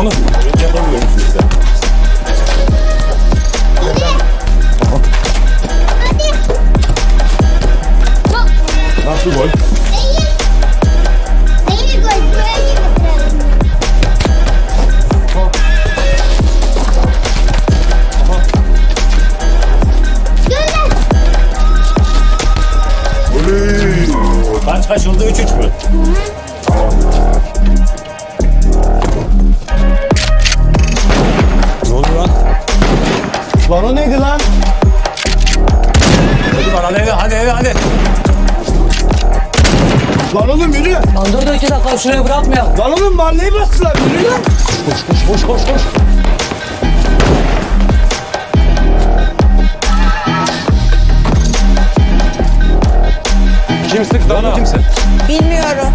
onu. Yapamıyorum sizde. Nasıl gol? Kaç kaç oldu? 3-3 mü? Ne Lan o neydi lan? Hadi lan hadi hadi eve hadi. Lan oğlum yürü. Lan dur dur iki dakika şuraya bırakmayalım. Lan oğlum mahalleyi bastılar yürü lan. Koş koş koş koş. Kim sıktı onu? Kimsin? Bilmiyorum.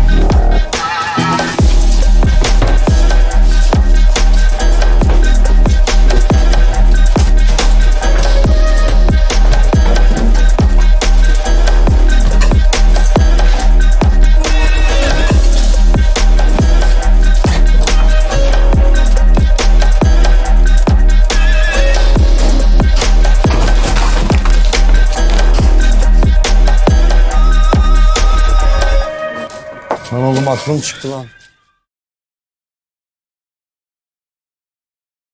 Lan oğlum aklım çıktı lan.